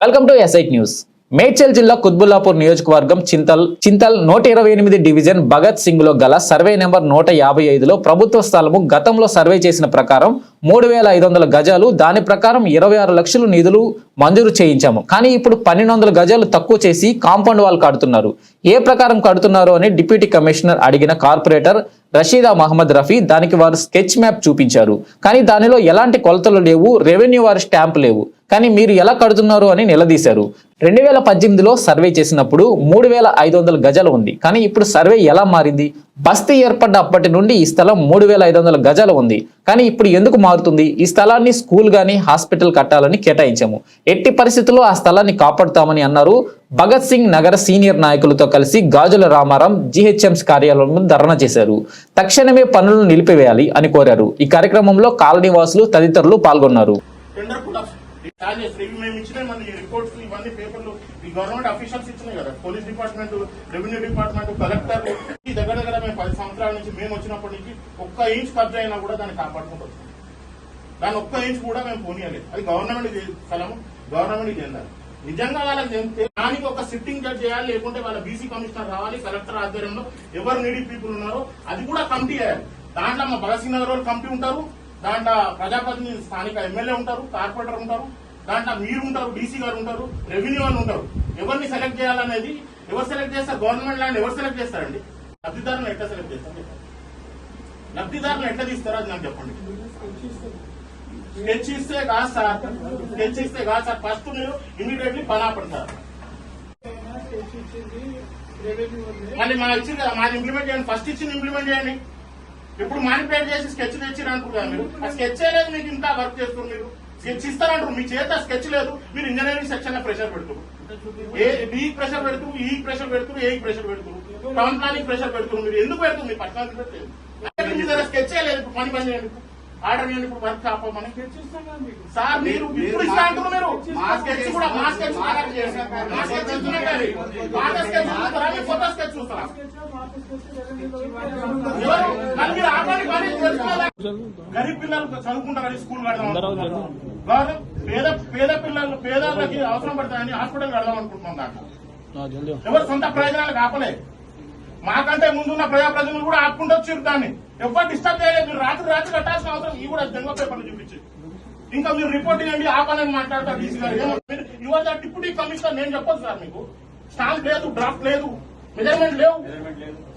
Welcome to SIT news. Medchal జిల్లా కుత్బుల్లాపూర్ నియోజకవర్గం చింతల్ చింతల్ నూట ఇరవై ఎనిమిది డివిజన్ భగత్ సింగ్లో గల సర్వే నెంబర్ నూట యాభై ఐదులో ప్రభుత్వ స్థలము గతంలో సర్వే చేసిన ప్రకారం మూడు వేల ఐదు వందల గజాలు దాని ప్రకారం ఇరవై ఆరు లక్షలు నిధులు మంజూరు చేయించాము. కానీ ఇప్పుడు పన్నెండు వందల గజాలు తక్కువ చేసి కాంపౌండ్ వాల్ కడుతున్నారు. ఏ ప్రకారం కడుతున్నారు అని డిప్యూటీ కమిషనర్ అడిగిన కార్పొరేటర్ రషీదా మహమ్మద్ రఫీ దానికి వారు స్కెచ్ మ్యాప్ చూపించారు. కానీ దానిలో ఎలాంటి కొలతలు లేవు రెవెన్యూ వారి స్టాంప్ లేవు. కానీ మీరు ఎలా కడుతున్నారు అని నిలదీశారు. రెండు వేల పద్దెనిమిదిలో సర్వే చేసినప్పుడు మూడు వేల ఐదు వందల గజాలు ఉంది. కానీ ఇప్పుడు సర్వే ఎలా మారింది? బస్తీ ఏర్పడ్డ అప్పటి నుండి ఈ స్థలం మూడు వేల ఐదు వందల గజాలు ఉంది. కానీ ఇప్పుడు ఎందుకు మారుతుంది? ఈ స్థలాన్ని స్కూల్ కానీ హాస్పిటల్ కట్టాలని కేటాయించాము. ఎట్టి పరిస్థితుల్లో ఆ స్థలాన్ని కాపాడుతామని అన్నారు భగత్ సింగ్ నగర సీనియర్ నాయకులతో కలిసి గాజుల రామారాం జిహెచ్ఎంస్ కార్యాలయంలో ధర్నా చేశారు. తక్షణమే పనులను నిలిపివేయాలి అని కోరారు. ఈ కార్యక్రమంలో కాలనీ వాసులు తదితరులు పాల్గొన్నారు. టెండర్ చార్జెస్ ఇవి మేము ఇచ్చిన మన ఈ రిపోర్ట్స్ ఇవన్నీ పేపర్లు ఈ గవర్నమెంట్ అఫీషియల్స్ ఇచ్చినాయి కదా police department revenue department collector ఈ దగ్గర దగ్గర మేము పది సంవత్సరాల నుంచి మేము వచ్చినప్పటి నుంచి ఒక్క ఇంచ్ కబ్జా అయినా కూడా దాన్ని కాపాడుకుంటూ దాని ఒక్క ఇంచ్ కూడా మేము పోనీయలేదు. అది గవర్నమెంట్ స్థలం గవర్నమెంట్ చెందాలి నిజంగా వాళ్ళకి చెందితే దానికి ఒక సిట్టింగ్ జడ్జ్ చేయాలి లేకుంటే వాళ్ళ బీసీ కమిషనర్ రావాలి కలెక్టర్ ఆధ్వర్యంలో ఎవరు నీడి పీపుల్ ఉన్నారో అది కూడా కమిటీ చేయాలి. దాంట్లో మా భగత్ సింగ్ నగర్ వాళ్ళు కమిటీ ఉంటారు దాంట్లో ప్రజాప్రతినిధి స్థానిక ఎమ్మెల్యే ఉంటారు కార్పొరేటర్ ఉంటారు దాంట్లో మీరు ఉంటారు డీసీ గారు ఉంటారు రెవెన్యూ వాళ్ళు ఉంటారు. ఎవరిని సెలెక్ట్ చేయాలనేది ఎవరు సెలెక్ట్ చేస్తారు గవర్నమెంట్ ల్యాండ్ ఎవరు సెలెక్ట్ చేస్తారండి? లబ్ధిదారులను ఎట్లా సెలెక్ట్ చేస్తారు? లబ్ధిదారులను ఎట్లా తీస్తారో అది నాకు చెప్పండి. స్కెచ్ ఇస్తే కాదు సార్. స్కెచ్ ఇస్తే కాదు సార్. ఫస్ట్ మీరు ఇమీడియట్లీ పలా పడతారు. మళ్ళీ మా ఇచ్చి మాది ఇంప్లిమెంట్ చేయండి. ఫస్ట్ ఇచ్చింది ఇంప్లిమెంట్ చేయండి. ఇప్పుడు మానిపేట్ చేసి స్కెచ్ తెచ్చిరు అనుకుంటున్నారు మీరు. ఆ స్కెచ్ అనేది మీకు ఇంకా వర్క్ చేస్తారు మీరు. స్కెచ్ ఇస్తారంటారు. మీ చేత స్కెచ్ లేదు. మీరు ఇంజనీరింగ్ సెక్షన్లో ప్రెషర్ పెడుతున్నారు ఏ బి ప్రెషర్ పెడుతూ ఈ ప్రెషర్ పెడుతూ ఏ ప్రెషర్ పెడుతున్నారు టౌన్ ప్లానింగ్ ప్రెషర్ పెడుతున్నారు మీరు ఎందుకు పెడుతుంది మీ పర్సనాలిటీ పెట్టలేదు స్కెచ్ లేదు. పని పని చేయండి ఆర్డర్ వర్క్ ఆపమని సార్ మీరు ఇప్పుడు ఇస్తా అంటున్నారు మీరు. మా స్కెచ్ కూడా మా స్కెచ్ ఖరాబ్ చేయండి మా స్కెచ్ ఇచ్చినట్టు పాత స్కెచ్ చూస్తారా? మీరు కొత్త స్కెచ్ చూస్తారా? మరి? గరీబ్ పిల్లలు చదువుకుంటారని స్కూల్ కడదాం పేద పేద పిల్లలు పేదలకి అవసరం పడతాయని హాస్పిటల్ కడదాం అనుకుంటున్నాం దాంట్లో ఎవరు సొంత ప్రయోజనాలకు ఆపలే మాకంటే ముందున్న ప్రజాప్రతినిధులు కూడా ఆపుకుంటూ వచ్చారు దాన్ని. ఎవరు డిస్టర్బ్ చేయలేదు. మీరు రాత్రి రాత్రి కట్టాల్సిన అవసరం. ఇవి కూడా జన్మ పేపర్లు చూపించి ఇంకా మీరు రిపోర్ట్ ఇవ్వండి ఆపాలని మాట్లాడతారు డీసీ గారు. ద డిప్యూటీ కమిషనర్ నేను చెప్పొచ్చు సార్ మీకు. స్టాంప్ లేదు డ్రాఫ్ట్ లేదు. మెజర్మెంట్ లేవు.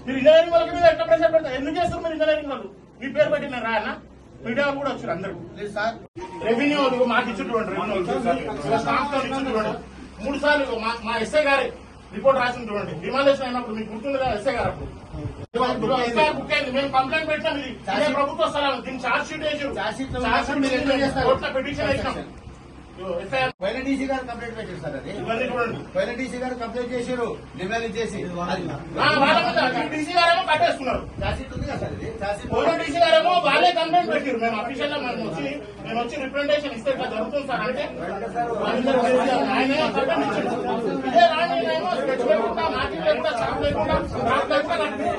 మీరు ఇంజనీరింగ్ వాళ్ళకి మీద ఎట్లా ప్రెషర్ పెడతారు? ఎందుకు చేస్తారు మీరు ఇంజనీరింగ్ వాళ్ళు? మీ పేరు పెట్టిన రాయన? మీడియా కూడా వచ్చారు అందరూ. రెవెన్యూ మాకు ఇచ్చినటువంటి రెవెన్యూ స్టాంప్తో ఇచ్చినటువంటి మూడు సార్లు మా ఎస్ఐ గారి రిపోర్ట్ రాసిన చూడండి. డిమాండేషన్ అయినప్పుడు మీకు గుర్తుంది కదా ఎస్ఐ గారు అప్పుడు. బుక్ అయింది. మేము కంప్లైంట్ పెట్టినాం ఇది. ఇదే ప్రభుత్వ స్థలం దీన్ని చార్జ్ షీట్ వేసారు. Charge sheet? కోర్టులో పిటిషన్ వేసినాం. గారు కంప్లైంట్ పెట్టారు సార్ అది. గారు కంప్లైంట్ చేశారు డిమాండ్ చేసి. డీసీ గారేమో ఉంది కదా సార్ ఇది? డీసీ వాళ్ళే కంప్లైంట్ పెట్టారు. మేము అఫీషియల్గా మేము వచ్చి మేము వచ్చి రిప్రజెంటేషన్ ఇస్తే ఇట్లా జరుగుతుంది సార్ అంటే వాళ్ళిద్దరు ఆయనే కంప్లైంట్ ఇచ్చారు ఇదే రాణి ఏమో స్కెచ్ లేకుండా మార్కింగ్ లేకుండా చాప్ లేకుండా డ్రాఫ్ట్ లేకుండా కట్టారు.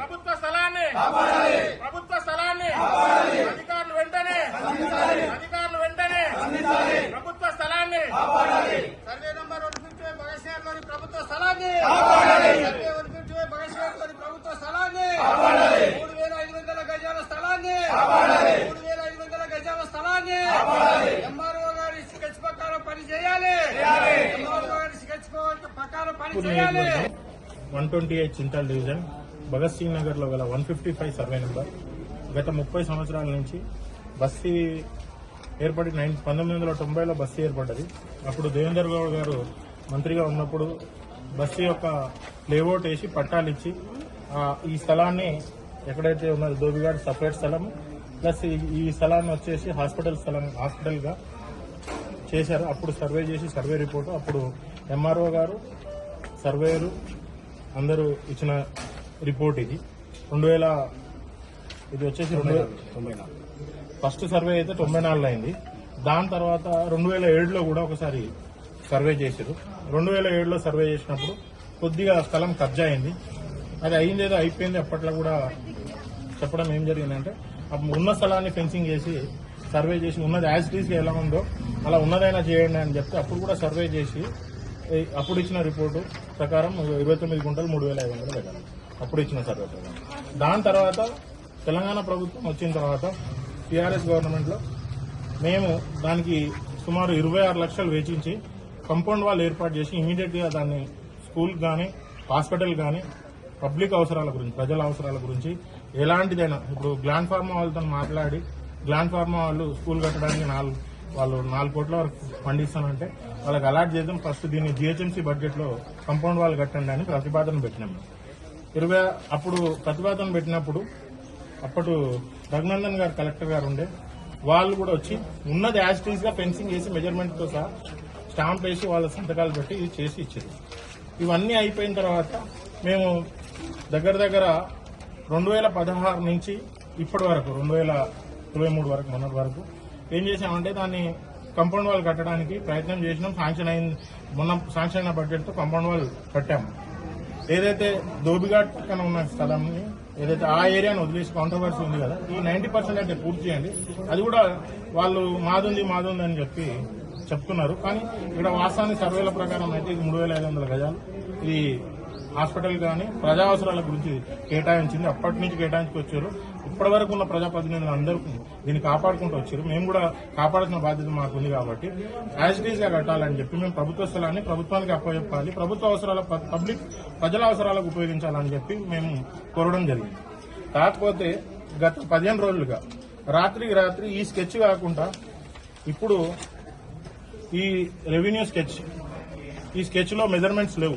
ప్రభుత్వ స్థలాన్ని ప్రభుత్వ స్థలాన్ని అధికారులు వెంటనే అధికారులు వెంటనే ప్రభుత్వ స్థలాన్ని సర్వే నంబర్ వన్ ఫిఫ్టీ భగశ్వర్లోని ప్రభుత్వ స్థలాన్ని సర్వే వన్ ఫిఫ్టీ భగశ్వర్లోని ప్రభుత్వ స్థలాన్ని మూడు వేల ఐదు వందల గజాల స్థలాన్ని మూడు వేల ఐదు వందల గజాల స్థలాన్ని ఎంఆర్ఓ గారి స్కెచ్ ప్రకారం పని చేయాలి ఎంఆర్ఓ గారి స్కెచ్ చేయాలి one twenty eight Chintal division Bhagat Singh నగర్లో గల one fifty five survey number గత ముప్పై సంవత్సరాల నుంచి బస్తీ ఏర్పడి నైన్ పంతొమ్మిది వందల తొంభైలో బస్తీ ఏర్పడ్డది. అప్పుడు దేవేందర్ గౌడ్ గారు మంత్రిగా ఉన్నప్పుడు బస్తీ యొక్క లేఅవుట్ వేసి పట్టాలు ఇచ్చి ఈ స్థలాన్ని ఎక్కడైతే ఉన్నదో దోబిగాడ్ సపరేట్ స్థలం ప్లస్ ఈ- ఈ స్థలాన్ని వచ్చేసి హాస్పిటల్ స్థలం హాస్పిటల్గా చేశారు. అప్పుడు సర్వే చేసి సర్వే రిపోర్టు అప్పుడు ఎంఆర్ఓ గారు సర్వేయరు అందరూ ఇచ్చిన రిపోర్ట్ ఇది. రెండు వేల ఇది వచ్చేసి రెండు వేల ఫస్ట్ సర్వే అయితే తొంభై నాలుగులో అయింది. దాని తర్వాత రెండు వేల ఏడులో కూడా ఒకసారి సర్వే చేశారు. రెండు వేల ఏడులో సర్వే చేసినప్పుడు కొద్దిగా స్థలం కబ్జా అయింది. అది అయింది ఏదో అయిపోయింది అప్పట్లో కూడా చెప్పడం ఏం జరిగిందంటే అప్పుడు ఉన్న స్థలాన్ని ఫెన్సింగ్ చేసి సర్వే చేసి ఉన్నది యాజ్ టీస్గా ఎలా ఉందో అలా ఉన్నదైనా చేయండి అని చెప్తే అప్పుడు కూడా సర్వే చేసి అప్పుడు ఇచ్చిన రిపోర్టు ప్రకారం ఇరవై తొమ్మిది గుంటలు మూడు వేల ఐదు వందలు పెట్టాలి. అప్పుడు ఇచ్చిన సర్వే ప్రకారం. దాని తర్వాత తెలంగాణ ప్రభుత్వం వచ్చిన తర్వాత టీఆర్ఎస్ గవర్నమెంట్లో మేము దానికి సుమారు ఇరవై ఆరు లక్షలు వెచ్చించి కంపౌండ్ వాల్ ఏర్పాటు చేసి ఇమీడియట్గా దాన్ని స్కూల్ కానీ హాస్పిటల్ కానీ పబ్లిక్ అవసరాల గురించి ప్రజల అవసరాల గురించి ఎలాంటిదైనా ఇప్పుడు గ్లాండ్ ఫార్మా వాళ్ళతో మాట్లాడి గ్లాండ్ ఫార్మా వాళ్ళు స్కూల్ కట్టడానికి నాలుగు వాళ్ళు నాలుగు కోట్ల వరకు పండిస్తానంటే వాళ్ళకి అలాట్ చేద్దాం. ఫస్ట్ దీన్ని జిహెచ్ఎంసీ బడ్జెట్లో కంపౌండ్ వాల్ కట్టండి అని ప్రతిపాదన పెట్టినాం. ఇరవై అప్పుడు ప్రతిపాదన పెట్టినప్పుడు అప్పుడు రఘునందన్ గారు కలెక్టర్ గారు ఉండే వాళ్ళు కూడా వచ్చి ఉన్నది యాజ్గా ఫెన్సింగ్ చేసి మెజర్మెంట్తో సహా స్టాంప్ వేసి వాళ్ళ సంతకాలు పెట్టి ఇది చేసి ఇచ్చారు. ఇవన్నీ అయిపోయిన తర్వాత మేము దగ్గర దగ్గర రెండు వేల పదహారు నుంచి ఇప్పటి వరకు రెండు వేల ఇరవై మూడు వరకు మొన్నటి వరకు ఏం చేసామంటే దాన్ని కంపౌండ్ వాల్ కట్టడానికి ప్రయత్నం చేసినాం. శాంక్షన్ అయింది మొన్న శాంక్షన్ అయిన బడ్జెట్తో కంపౌండ్ వాల్ కట్టాము ఏదైతే దోబిఘాట్ పక్కన ఉన్న స్థలంని ఏదైతే ఆ ఏరియాను వదిలేసి కాంట్రవర్సీ ఉంది కదా ఈ నైన్టీ పర్సెంట్ అయితే పూర్తి చేయండి. అది కూడా వాళ్ళు మాదుంది మాదుంది అని చెప్పి చెప్తున్నారు. కానీ ఇక్కడ వాస్తవానికి సర్వేల ప్రకారం అయితే ఇది మూడు వేల ఐదు వందల గజాలు. ఇది హాస్పిటల్ కానీ ప్రజా అవసరాల గురించి కేటాయించింది. అప్పటి నుంచి కేటాయించుకు వచ్చారు. ఇప్పటి వరకు ఉన్న ప్రజాప్రతినిధులు అందరూ దీన్ని కాపాడుకుంటూ వచ్చారు. మేము కూడా కాపాడాల్సిన బాధ్యత మాకు ఉంది కాబట్టి యాజ్గా కట్టాలని చెప్పి మేము ప్రభుత్వ స్థలాన్ని ప్రభుత్వానికి అప్పచెప్పాలి. ప్రభుత్వ అవసరాల పబ్లిక్ ప్రజల అవసరాలకు ఉపయోగించాలని చెప్పి మేము కోరడం జరిగింది. కాకపోతే గత పదిహేను రోజులుగా రాత్రికి రాత్రి ఈ స్కెచ్ కాకుండా ఇప్పుడు ఈ రెవెన్యూ స్కెచ్ ఈ స్కెచ్లో మెజర్మెంట్స్ లేవు.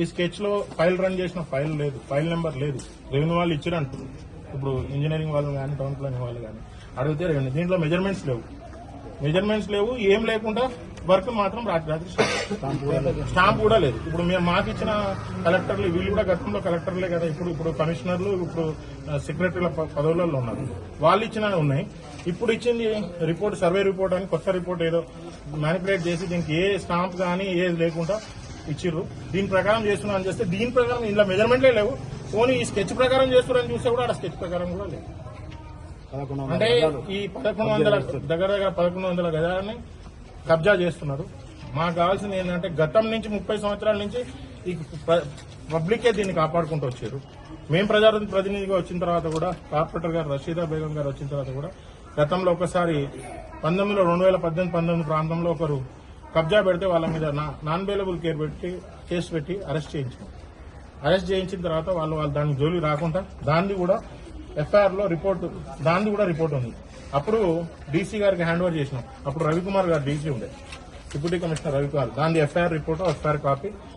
ఈ స్కెచ్లో ఫైల్ రన్ చేసిన ఫైల్ లేదు ఫైల్ నెంబర్ లేదు. రెవెన్యూ వాళ్ళు ఇచ్చిరంటారు ఇప్పుడు ఇంజనీరింగ్ వాళ్ళు కానీ టౌన్ ప్లానింగ్ వాళ్ళు కానీ అడిగితే రెవెన్యూ దీంట్లో మెజర్మెంట్స్ లేవు. మెజర్మెంట్స్ లేవు ఏం లేకుండా వర్క్ మాత్రం రాత్రి రాత్రి స్టాంప్ కూడా లేదు. ఇప్పుడు మేము మాకు ఇచ్చిన కలెక్టర్లు వీళ్ళు కూడా గతంలో కలెక్టర్లే కదా. ఇప్పుడు ఇప్పుడు కమిషనర్లు ఇప్పుడు సెక్రటరీల పదవులలో ఉన్నారు. వాళ్ళు ఇచ్చిన ఉన్నాయి. ఇప్పుడు ఇచ్చింది రిపోర్ట్ సర్వే రిపోర్ట్ అని కొత్త రిపోర్ట్ ఏదో మ్యానిపులేట్ చేసి దీనికి ఏ స్టాంప్ కానీ ఏది లేకుండా ఇచ్చిర్రు. దీని ప్రకారం చేస్తున్నాం అని చేస్తే దీని ప్రకారం ఇలా మెజర్మెంట్లే లేవు. ఓన్లీ ఈ స్కెచ్ ప్రకారం చేస్తున్నారని చూస్తే కూడా ఆ స్కెచ్ ప్రకారం కూడా లేదు. అంటే ఈ పదకొండు వందల దగ్గర దగ్గర పదకొండు వందల గజాలని కబ్జా చేస్తున్నారు. మాకు కావాల్సింది ఏంటంటే గతం నుంచి ముప్పై సంవత్సరాల నుంచి ఈ పబ్లికే దీన్ని కాపాడుకుంటూ వచ్చారు. మేము ప్రజా ప్రతినిధిగా వచ్చిన తర్వాత కూడా కార్పొరేటర్ గారు రషీదా బేగం గారు వచ్చిన తర్వాత కూడా గతంలో ఒకసారి పంతొమ్మిదిలో రెండు వేల పద్దెనిమిది పంతొమ్మిది ప్రాంతంలో ఒకరు కబ్జా పెడితే వాళ్ళ మీద నాన్ అవైలబుల్ కేర్ పెట్టి కేసు పెట్టి అరెస్ట్ చేయించాం అరెస్ట్ చేయించిన తర్వాత వాళ్ళు వాళ్ళు దానికి జోలి రాకుండా దాన్ని కూడా ఎఫ్ఐఆర్లో రిపోర్ట్ దాన్ని కూడా రిపోర్ట్ ఉంది. అప్పుడు డీసీ గారికి హ్యాండ్ ఓవర్ చేసినాం. అప్పుడు రవికుమార్ గారు డీసీ ఉండే. Deputy commissioner Ravikumar. దాని ఎఫ్ఐఆర్ రిపోర్ట్ ఎఫ్ఐఆర్ కాపీ